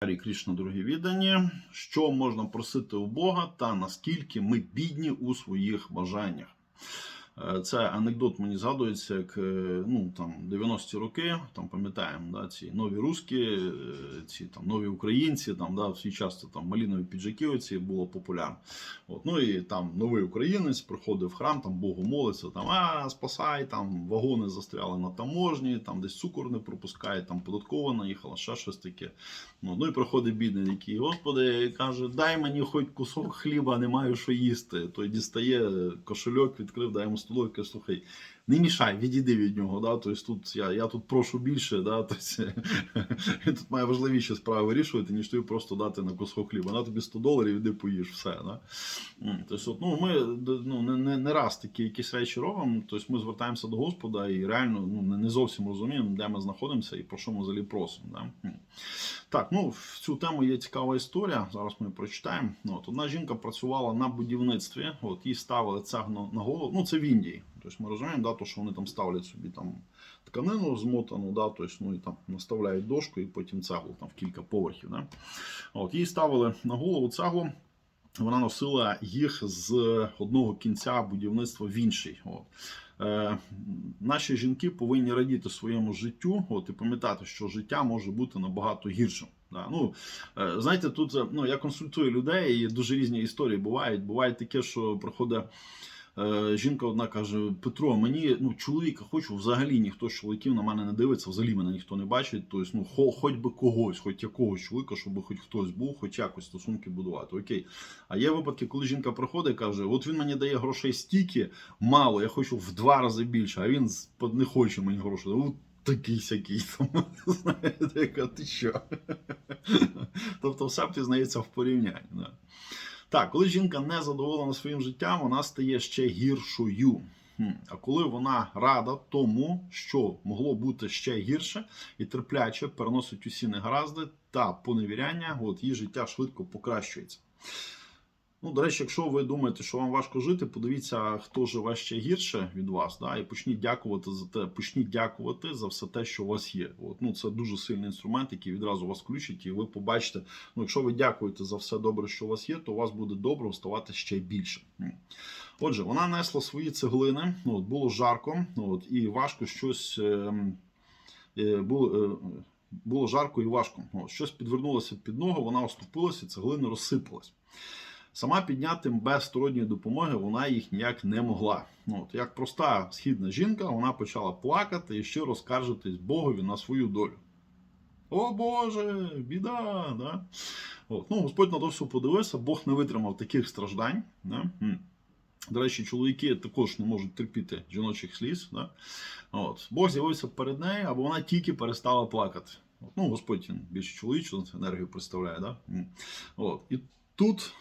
Харі Крішна, дорогі віддані, що можна просити у Бога та наскільки ми бідні у своїх бажаннях. Е, Це анекдот мені згадується, як е, ну, там, 90-ті роки, там пам'ятаємо, да, ці нові русські, е, ці там нові українці, там, да, всі часто там малінові піджаки оці було популярно. От, ну і там новий українець приходив в храм, там Богу молиться, там а спасай, там вагони застряли на таможні, там десь цукор не пропускають, там податкова наїхала, ще щось таке. Ну, ну і приходить бідний, який, Господи, каже, дай мені хоч кусок хліба, не маю що їсти. Той дістає кошельок, відкрив, дай йому каже, слухай, не мішай, відійди від нього. Да? Тобто тут я, я тут прошу більше, да? тобто, він тут має важливіші справи вирішувати, ніж тобі просто дати на кусок хліба. На тобі 100 доларів, іди поїж, все. Да? Тобто, ну, ми ну, не, не, не раз такі якісь речі робимо, тобто ми звертаємося до Господа і реально ну, не, зовсім розуміємо, де ми знаходимося і про що ми взагалі просимо. Да? Так, ну в цю тему є цікава історія. Зараз ми прочитаємо. От, одна жінка працювала на будівництві, от їй ставили цегну на голову. Ну, це в Індії. Тобто ми розуміємо, да, то, що вони там ставлять собі там тканину змотану, да, тобто, ну, і там наставляють дошку і потім цеглу там в кілька поверхів. Да. От, їй ставили на голову цеглу. Вона носила їх з одного кінця будівництва в інший. От. Е, наші жінки повинні радіти своєму життю, от і пам'ятати, що життя може бути набагато гіршим. Да. Ну, е, знаєте, тут е, ну, я консультую людей, і дуже різні історії бувають. Буває таке, що приходить. Е, Жінка одна каже: Петро, мені ну чоловіка хочу, взагалі ніхто з чоловіків на мене не дивиться, взагалі мене ніхто не бачить. Тобто, ну хо, хоч би когось, хоч якогось чоловіка, щоб хоч хтось був, хоч якось стосунки будувати. Окей. А є випадки, коли жінка приходить і каже: От він мені дає грошей стільки, мало, я хочу в два рази більше, а він не хоче мені грошей. Такий сякий там. Знаєте, яка ти що? Тобто все пізнається в порівнянні. Да. Так, коли жінка не задоволена своїм життям, вона стає ще гіршою. А коли вона рада тому, що могло бути ще гірше, і терпляче переносить усі негаразди та поневіряння, от її життя швидко покращується. Ну, до речі, якщо ви думаєте, що вам важко жити, подивіться, хто живе ще гірше від вас, да, і почніть дякувати за те, почніть дякувати за все те, що у вас є. От, ну, це дуже сильний інструмент, який відразу вас включить, і ви побачите, ну, якщо ви дякуєте за все добре, що у вас є, то у вас буде добре ставати ще більше. Отже, вона несла свої цеглини, ну, от, було жарко, ну, от, і важко щось. ем, е, було, е, було жарко і важко. От, щось підвернулося під ногу, вона оступилася, цеглини розсипалась. Сама підняти без сторонньої допомоги вона їх ніяк не могла. Ну, От, як проста східна жінка, вона почала плакати і щиро скаржитись Богові на свою долю. О Боже, біда! Да? От, ну, Господь на то все подивився, Бог не витримав таких страждань. Да? До речі, чоловіки також не можуть терпіти жіночих сліз. Да? От. Бог з'явився перед нею, або вона тільки перестала плакати. От. Ну, Господь більше чоловічу енергію представляє. Да? От. І тут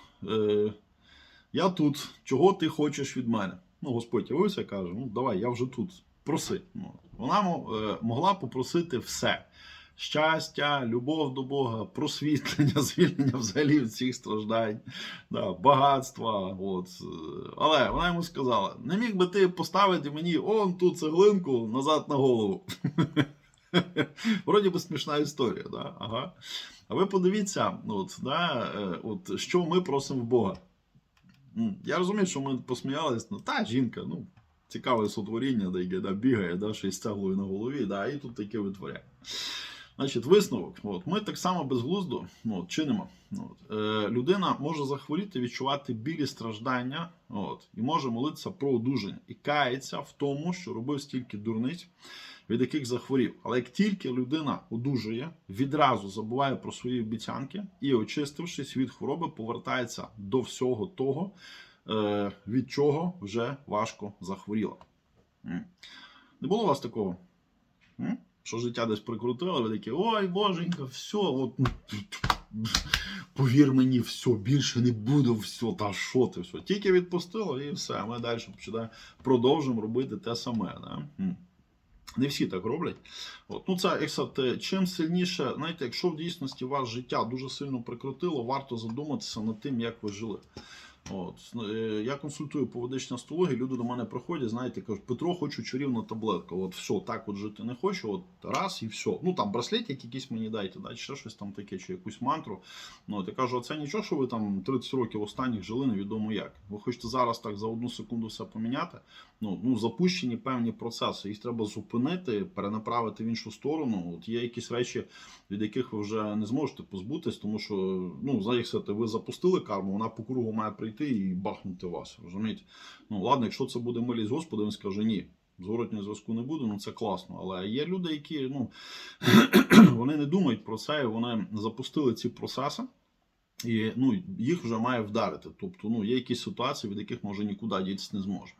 я тут, чого ти хочеш від мене? Ну, Господь явився каже: ну давай, я вже тут, проси. Ну, вона е, могла попросити все. Щастя, любов до Бога, просвітлення, звільнення взагалі всіх страждань, да, багатства. От. е, Але вона йому сказала: не міг би ти поставити мені он ту цеглинку назад на голову. Вроді би смішна історія, да? ага. А ви подивіться, от, да, е, от, що ми просимо в Бога. Я розумію, що ми посміялись, ну та жінка, ну, цікаве сотворіння, да, яке да, бігає, да, з цеглою на голові, да, і тут таке витворяє. Значить, висновок. От, ми так само безглуздо ну, от, чинимо. От, е, людина може захворіти, відчувати білі страждання, от, і може молитися про одужання. І кається в тому, що робив стільки дурниць, від яких захворів. Але як тільки людина одужує, відразу забуває про свої обіцянки і, очистившись від хвороби, повертається до всього того, е, від чого вже важко захворіла. Не було у вас такого? Що життя десь прикрутило, ви такі, ой, боженька, все, от, ну, повір мені, все, більше не буде, все, та що ти, все. Тільки відпустило і все. Ми далі продовжуємо робити те саме. Да? Не всі так роблять. От. Ну, це, сказати, чим сильніше, знаєте, якщо в дійсності ваше життя дуже сильно прикрутило, варто задуматися над тим, як ви жили. От е, я консультую по ведичній астрології, люди до мене приходять, знаєте, кажуть, Петро, хочу чарівну таблетку. От все, так от жити не хочу, от раз і все. Ну там браслетик якийсь мені дайте, да, чи ще щось там таке, чи якусь мантру. Ну, от я кажу, а це нічого, що ви там 30 років останніх жили, невідомо як. Ви хочете зараз так за одну секунду все поміняти. Ну, ну запущені певні процеси. Їх треба зупинити, перенаправити в іншу сторону. От є якісь речі, від яких ви вже не зможете позбутись, тому що ну, за сказати, ви запустили карму, вона по кругу має прийти і бахнути вас. Розумієте? Ну ладно, якщо це буде милість Господа, він скаже ні. Зворотнього зв'язку не буде, ну це класно. Але є люди, які ну, вони не думають про це, і вони запустили ці процеси, і ну, їх вже має вдарити. Тобто ну, є якісь ситуації, від яких може нікуди дітися не зможе.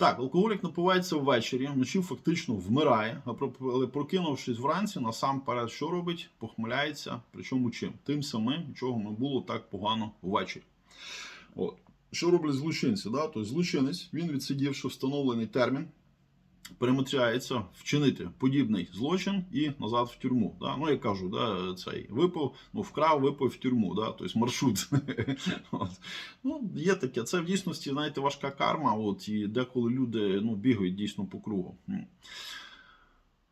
Так, алкоголік напивається ввечері, вночі фактично вмирає, але прокинувшись вранці, насамперед що робить? Похмеляється. Причому чим? Тим самим, чого не було так погано ввечері. От. Що роблять злочинці? Да? Тобто злочинець, він відсидівши встановлений термін, перемудряється вчинити подібний злочин і назад в тюрму. Да? Ну, я кажу, да, цей випив, ну, вкрав, випив в тюрму, да? тобто маршрут. Ну, є таке. Це в дійсності, знаєте, важка карма, от, і деколи люди ну, бігають дійсно по кругу.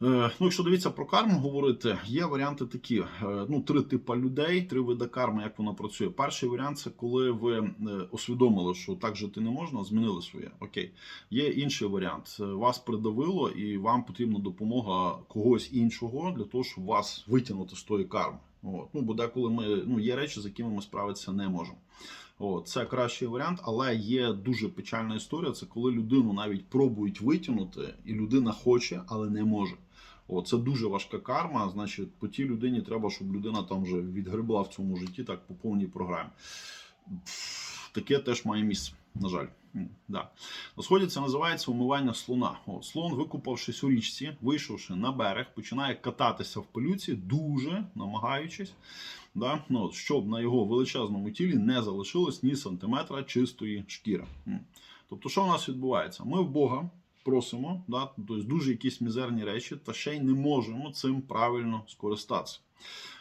Е, Ну, якщо дивіться про карму говорити, є варіанти такі: Е, ну, три типи людей, три види карми, як вона працює. Перший варіант це коли ви е, усвідомили, що так жити не можна, змінили своє. Окей. Є інший варіант. Вас придавило, і вам потрібна допомога когось іншого для того, щоб вас витягнути з тої карми. От. Ну, бо деколи ми ну, є речі, з якими ми справитися не можемо. От, це кращий варіант, але є дуже печальна історія. Це коли людину навіть пробують витягнути, і людина хоче, але не може. О, це дуже важка карма. Значить, по тій людині треба, щоб людина там вже відгребла в цьому житті так по повній програмі. Таке теж має місце, на жаль. Да. На сході це називається умивання слона. О, слон, викупавшись у річці, вийшовши на берег, починає кататися в пилюці, дуже намагаючись, да, ну, щоб на його величезному тілі не залишилось ні сантиметра чистої шкіри. Тобто, що у нас відбувається? Ми в Бога просимо, да, тобто дуже якісь мізерні речі, та ще й не можемо цим правильно скористатися.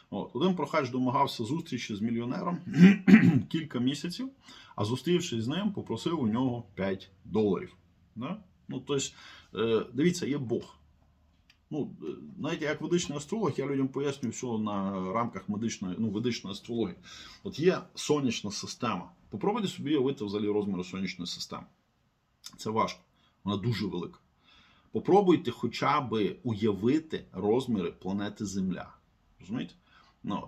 От, один прохач домагався зустрічі з мільйонером кілька місяців, а зустрівшись з ним, попросив у нього 5 доларів. Да? Ну, тобто, е, дивіться, є Бог. Ну, е, знаєте, як ведичний астролог, я людям пояснюю все на рамках медичної, ну, ведичної астрології. От є сонячна система. Попробуйте собі уявити взагалі розміри сонячної системи. Це важко. Вона дуже велика. Попробуйте хоча б уявити розміри планети Земля. Розумієте? Ну,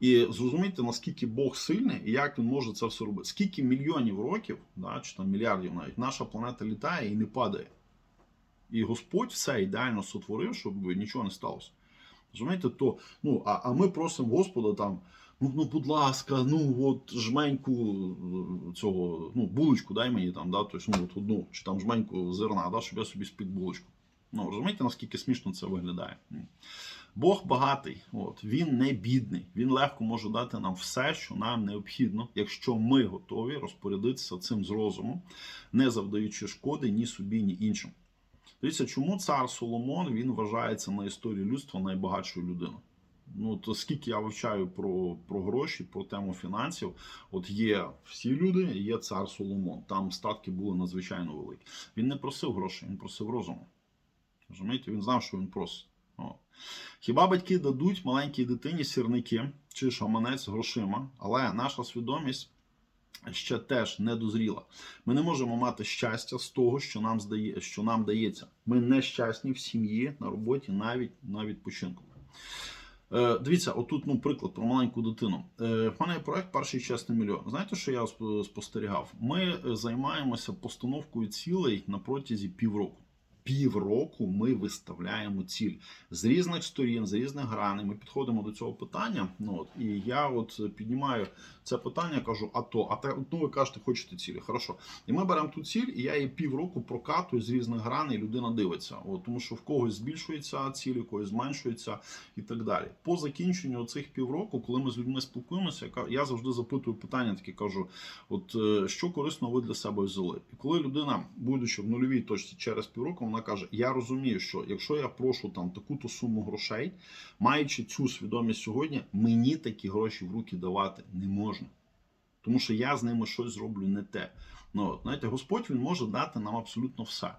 і зрозумійте, наскільки Бог сильний і як він може це все робити. Скільки мільйонів років, да, чи там мільярдів навіть, наша планета літає і не падає. І Господь все ідеально сотворив, щоб нічого не сталося. Розумієте, то, ну, а, а ми просимо Господа там, ну, ну будь ласка, ну от жменьку е, цього, ну, булочку дай мені там, да, тобто, ну, от одну, чи там жменьку зерна, да, щоб я собі спік булочку. Ну, розумієте, наскільки смішно це виглядає? Бог багатий, от, він не бідний, він легко може дати нам все, що нам необхідно, якщо ми готові розпорядитися цим з розумом, не завдаючи шкоди ні собі, ні іншим. Дивіться, чому цар Соломон він вважається на історії людства найбагатшою людиною? Ну, то скільки я вивчаю про, про гроші, про тему фінансів, от є всі люди, є цар Соломон. Там статки були надзвичайно великі. Він не просив грошей, він просив розуму. Розумієте, він знав, що він просить. О. Хіба батьки дадуть маленькій дитині сірники чи шаманець грошима, але наша свідомість ще теж не дозріла. Ми не можемо мати щастя з того, що нам здає, що нам дається. Ми нещасні в сім'ї, на роботі, навіть на відпочинку. Е, дивіться, отут ну, приклад про маленьку дитину. Е, в мене є проект Перший чесний мільйон. Знаєте, що я сп- спостерігав? Ми е, займаємося постановкою цілей на протязі півроку. Півроку ми виставляємо ціль з різних сторін, з різних граней. Ми підходимо до цього питання. Ну от і я от піднімаю це питання, кажу: а то, а те, ну ви кажете, хочете цілі. Хорошо. І ми беремо ту ціль, і я її півроку прокатую з різних граней. і Людина дивиться. От, тому що в когось збільшується ціль, у когось зменшується і так далі. По закінченню цих півроку, коли ми з людьми спілкуємося, я завжди запитую питання, таке кажу: от е, що корисно ви для себе взяли? І коли людина, будучи в нульовій точці через півроку, вона каже: Я розумію, що якщо я прошу там таку-то суму грошей, маючи цю свідомість сьогодні, мені такі гроші в руки давати не можна. тому що я з ними щось зроблю не те. Ну, знаєте, Господь він може дати нам абсолютно все.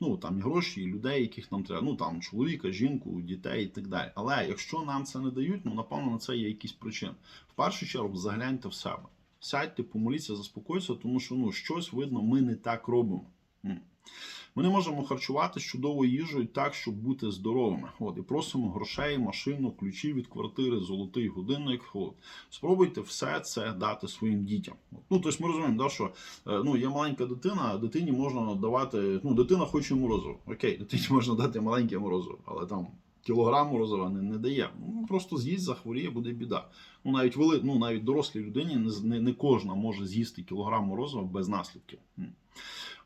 Ну там і гроші, і людей, яких нам треба, ну там чоловіка, жінку, дітей і так далі. Але якщо нам це не дають, ну напевно на це є якісь причини. В першу чергу загляньте в себе. Сядьте, помоліться, заспокойтеся, тому що ну щось видно, ми не так робимо. Ми не можемо харчувати чудовою їжею так, щоб бути здоровими. От і просимо грошей, машину, ключі від квартири, золотий годинник. От спробуйте все це дати своїм дітям. От. Ну тобто ми розуміємо, да, що е, ну є маленька дитина, а дитині можна давати. Ну, дитина хоче морозиво. Окей, дитині можна дати маленьке морозиво, але там. Кілограм морозива не, не дає. Ну просто з'їсть, захворіє, буде біда. Ну навіть вели, ну навіть дорослій людині не, не, не кожна може з'їсти кілограм морозива без наслідків.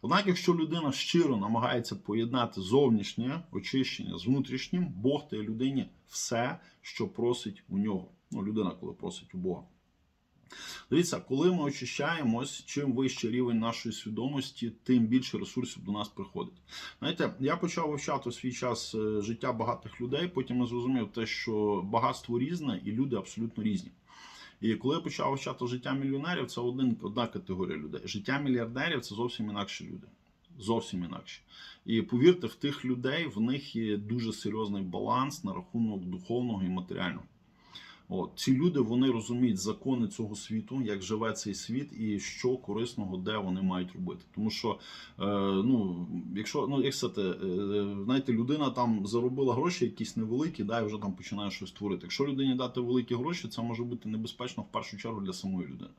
Однак, якщо людина щиро намагається поєднати зовнішнє очищення з внутрішнім, Бог дає людині все, що просить у нього. Ну, людина, коли просить у Бога. Дивіться, коли ми очищаємось, чим вищий рівень нашої свідомості, тим більше ресурсів до нас приходить. Знаєте, я почав вивчати у свій час е, життя багатих людей. Потім я зрозумів те, що багатство різне і люди абсолютно різні. І коли я почав вчати життя мільйонерів, це один, одна категорія людей. Життя мільярдерів це зовсім інакші люди. Зовсім інакше. І повірте, в тих людей в них є дуже серйозний баланс на рахунок духовного і матеріального. От ці люди вони розуміють закони цього світу, як живе цей світ, і що корисного, де вони мають робити. Тому що, е, ну, якщо ну як сказати, е, знаєте, людина там заробила гроші, якісь невеликі, да, і вже там починає щось творити. Якщо людині дати великі гроші, це може бути небезпечно в першу чергу для самої людини.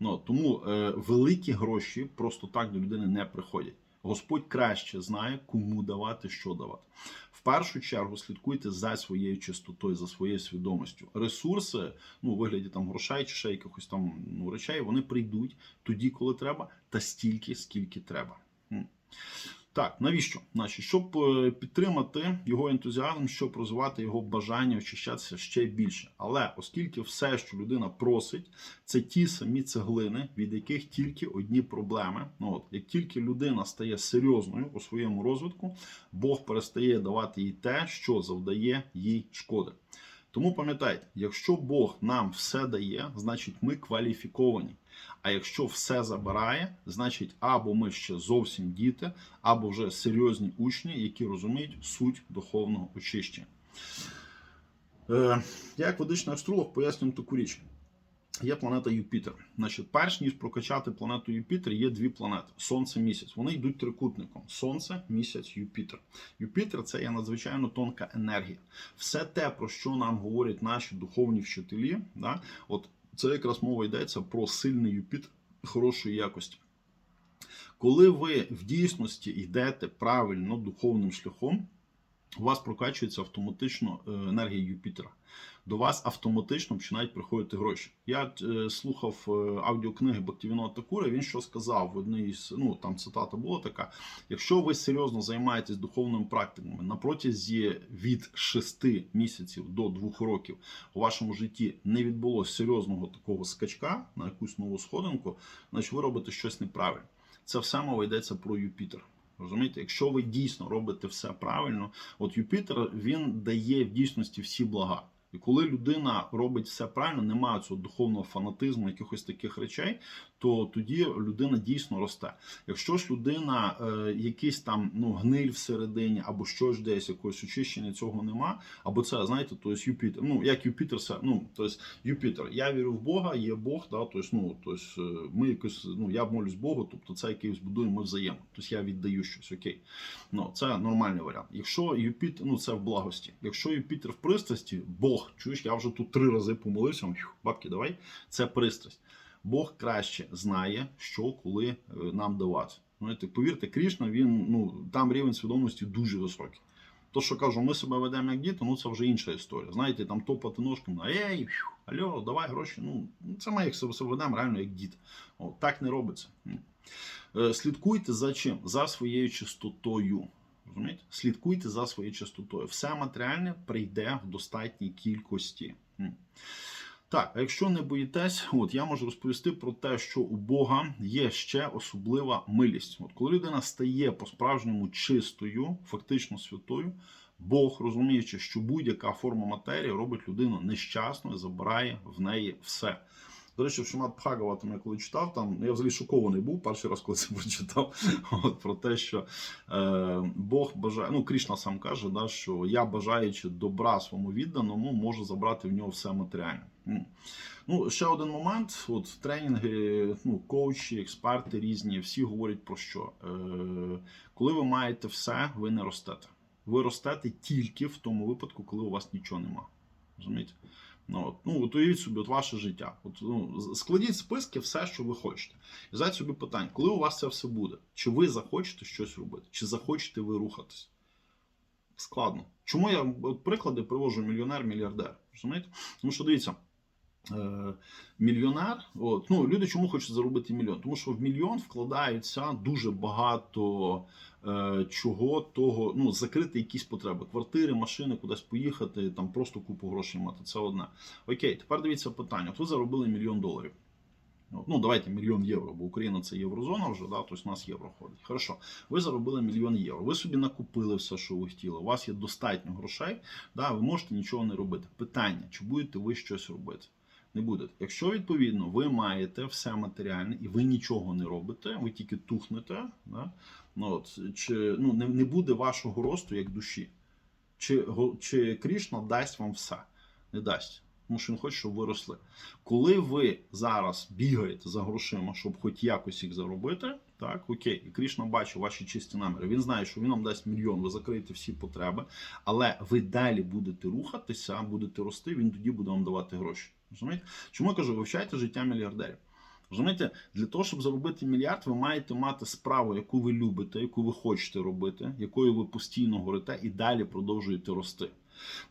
Ну тому е, великі гроші просто так до людини не приходять. Господь краще знає, кому давати, що давати. Першу чергу слідкуйте за своєю чистотою, за своєю свідомістю. Ресурси, ну у вигляді там грошей чи ще якихось там ну, речей, вони прийдуть тоді, коли треба, та стільки, скільки треба. Так, навіщо? Значить, щоб е, підтримати його ентузіазм, щоб розвивати його бажання очищатися ще більше. Але оскільки все, що людина просить, це ті самі цеглини, від яких тільки одні проблеми. Ну от як тільки людина стає серйозною у своєму розвитку, Бог перестає давати їй те, що завдає їй шкоди. Тому пам'ятайте, якщо Бог нам все дає, значить ми кваліфіковані. А якщо все забирає, значить або ми ще зовсім діти, або вже серйозні учні, які розуміють суть духовного очищення. Е, як водичний астролог пояснює таку річ. Є планета Юпітер. Значить, перш ніж прокачати планету Юпітер, є дві планети: Сонце місяць. Вони йдуть трикутником: Сонце, місяць, Юпітер. Юпітер це є надзвичайно тонка енергія. Все те, про що нам говорять наші духовні вчителі, да, от це якраз мова йдеться про сильний Юпітер хорошої якості. Коли ви в дійсності йдете правильно духовним шляхом, у вас прокачується автоматично е, енергія Юпітера. До вас автоматично починають приходити гроші. Я е, слухав е, аудіокниги Бактівіного Такура. Він що сказав в одній з ну там цитата була така: якщо ви серйозно займаєтесь духовними практиками на протязі від 6 місяців до 2 років у вашому житті не відбулося серйозного такого скачка на якусь нову сходинку, значить ви робите щось неправильно. Це все мова йдеться про Юпітер. Розумієте, якщо ви дійсно робите все правильно, от Юпітер він дає в дійсності всі блага. І коли людина робить все правильно, немає цього духовного фанатизму, якихось таких речей, то тоді людина дійсно росте. Якщо ж людина е, якийсь там ну гниль всередині, або щось десь якогось очищення цього нема, або це знаєте, то есть Юпітер. Ну як Юпітер, це ну то есть Юпітер. Я вірю в Бога, є Бог, да, то есть, ну то есть, е, ми якось ну я молюсь Богу, тобто це якийсь будуємо ми взаємно. Тобто я віддаю щось, окей. Ну це нормальний варіант. Якщо Юпітер, ну це в благості. Якщо Юпітер в пристрасті, Бог, чуєш, я вже тут три рази помолився. Бабки, давай. Це пристрасть. Бог краще знає, що коли е, нам давати. Знаєте, повірте, Крішна, він ну там рівень свідомості дуже високий. То, що кажу, ми себе ведемо як діти, ну це вже інша історія. Знаєте, там топати ножками, ей, алло, давай гроші. Ну, це ми як себе ведемо реально як діти. О, так не робиться. Е, Слідкуйте за чим? За своєю чистотою. Розумієте? Слідкуйте за своєю чистотою. Все матеріальне прийде в достатній кількості. Так, а якщо не боїтесь, от я можу розповісти про те, що у Бога є ще особлива милість. От коли людина стає по-справжньому чистою, фактично святою, Бог, розуміючи, що будь-яка форма матерії робить людину нещасною, забирає в неї все. До речі, в Шимат Бхагава, там я коли читав, там я взагалі шокований був перший раз, коли це прочитав. От про те, що е, Бог бажає, ну Крішна сам каже, да, що я бажаючи добра своєму відданому, можу забрати в нього все матеріальне. Ну, ще один момент: от тренінги, ну, коучі, експерти різні, всі говорять про що? Е, коли ви маєте все, ви не ростете. Ви ростете тільки в тому випадку, коли у вас нічого нема. Розумієте? Ну, от, ну, от уявіть собі, от ваше життя. От, ну, складіть списки все, що ви хочете. І задайте собі питання, коли у вас це все буде? Чи ви захочете щось робити? Чи захочете ви рухатись? Складно. Чому я приклади привожу мільйонер, мільярдер? Розумієте? Тому що дивіться. Е, мільйонер, от, ну, люди чому хочуть заробити мільйон? Тому що в мільйон вкладаються дуже багато е, чого того, ну, закрити якісь потреби. Квартири, машини, кудись поїхати, там просто купу грошей мати. Це одне. Окей, тепер дивіться питання. От ви заробили мільйон доларів. Ну, давайте мільйон євро, бо Україна це єврозона вже, да, тобто у нас євро ходить. Хорошо, ви заробили мільйон євро. Ви собі накупили все, що ви хотіли. У вас є достатньо грошей, да, ви можете нічого не робити. Питання, чи будете ви щось робити? Не будете. Якщо відповідно ви маєте все матеріальне і ви нічого не робите, ви тільки тухнете, да, ну, от, чи ну, не, не буде вашого росту як душі. Чи, чи Крішна дасть вам все? Не дасть. Тому що він хоче, щоб ви росли. Коли ви зараз бігаєте за грошима, щоб хоч якось їх заробити, так, окей, і Крішна бачить ваші чисті наміри. Він знає, що він вам дасть мільйон, ви закриєте всі потреби, але ви далі будете рухатися, будете рости, він тоді буде вам давати гроші. Розумієте? Чому я кажу, вивчайте життя мільярдерів. Розумієте, для того, щоб заробити мільярд, ви маєте мати справу, яку ви любите, яку ви хочете робити, якою ви постійно горите і далі продовжуєте рости.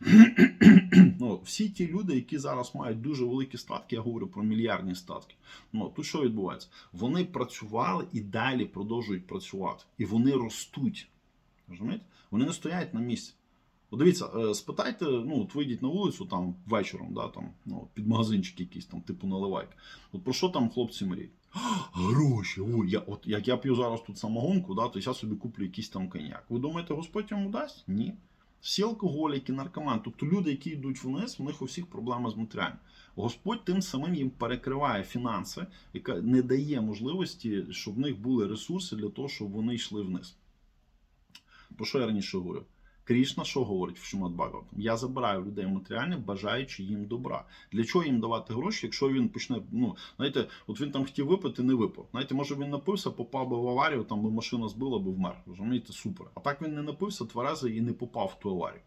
ну, всі ті люди, які зараз мають дуже великі статки, я говорю про мільярдні статки. Ну, тут що відбувається? Вони працювали і далі продовжують працювати. І вони ростуть. Розумієте? Вони не стоять на місці. Дивіться, е, спитайте, ну, от вийдіть на вулицю там вечором, да, там, ну, під магазинчик якийсь там, типу наливайки. От про що там хлопці мріють? Гроші, ой, я, от як я п'ю зараз тут самогонку, да, то я собі куплю якийсь там коньяк. Ви думаєте, Господь йому дасть? Ні. Всі алкоголіки, наркомани, тобто люди, які йдуть вниз, у них у всіх проблеми з матеріальним. Господь тим самим їм перекриває фінанси, яка не дає можливості, щоб в них були ресурси для того, щоб вони йшли вниз. Про що я раніше говорив? Крішна що говорить в Шумат? Я забираю людей матеріальне, бажаючи їм добра. Для чого їм давати гроші, якщо він почне, ну, знаєте, от він там хотів випити, не випив. Знаєте, може він напився, попав би в аварію, там би машина збила, би вмер. Розумієте, супер. А так він не напився, тверезий і не попав в ту аварію.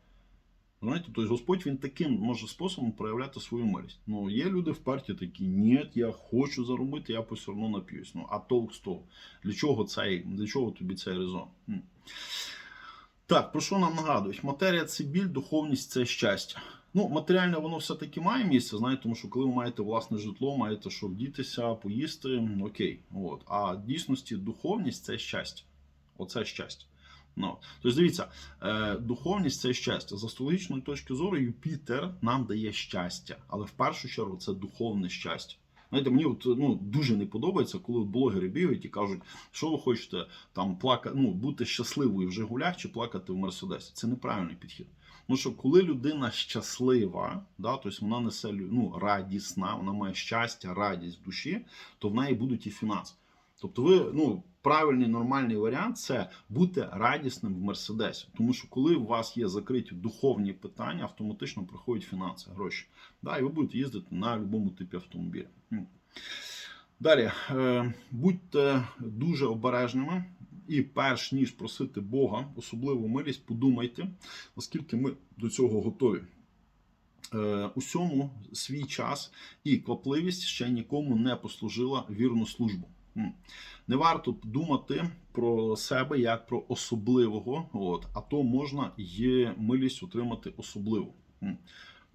Знаєте, тобто Господь він таким може способом проявляти свою милість. Ну, є люди в партії такі, ні, я хочу заробити, я все одно нап'юсь. Ну, а толк з того. Для чого цей, для чого тобі цей резон? Так, про що нам нагадують? Матерія це біль, духовність це щастя. Ну, матеріальне воно все-таки має місце, знаєте, тому що коли ви маєте власне житло, маєте що вдітися, поїсти, окей. От. А в дійсності духовність це щастя. Оце щастя. Ну, тобто, дивіться, е, духовність це щастя. З астрологічної точки зору, Юпітер нам дає щастя, але в першу чергу це духовне щастя. Знаєте, мені от, ну, дуже не подобається, коли блогери бігають і кажуть, що ви хочете там плакати, ну, бути щасливою в Жигулях чи плакати в Мерседесі. Це неправильний підхід. Тому що коли людина щаслива, да, тобто вона несе ну, радісна, вона має щастя, радість в душі, то в неї будуть і фінанси. Тобто, ви ну, правильний нормальний варіант це бути радісним в Мерседесі. Тому що коли у вас є закриті духовні питання, автоматично приходять фінанси, гроші. Да, і ви будете їздити на будь-якому типі автомобіля. Далі, е, будьте дуже обережними. І перш ніж просити Бога особливу милість, подумайте, наскільки ми до цього готові. Е, усьому свій час і квапливість ще нікому не послужила вірну службу. Не варто думати про себе як про особливого, от, а то можна є милість отримати особливу.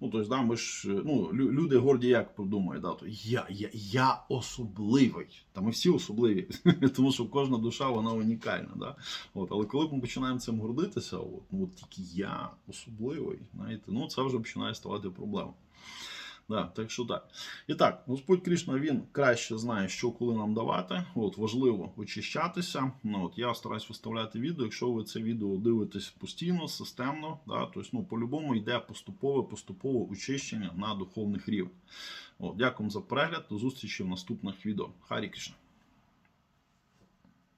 Ну, тобто, да, ми ж, е, ну, люди горді як подумають, да, то я, я, я особливий. Та ми всі особливі, тому що кожна душа вона унікальна. Да? От, але коли ми починаємо цим гордитися, от, ну, от тільки я особливий, знаєте, ну це вже починає ставати проблемою. Да, так що так. І так, Господь Крішна він краще знає, що коли нам давати. От важливо очищатися. Ну от я стараюсь виставляти відео. Якщо ви це відео дивитесь постійно, системно, да, тобто, ну по-любому йде поступове, поступове очищення на духовних рівнях. От, дякую за перегляд. До зустрічі в наступних відео. Харі Кришна.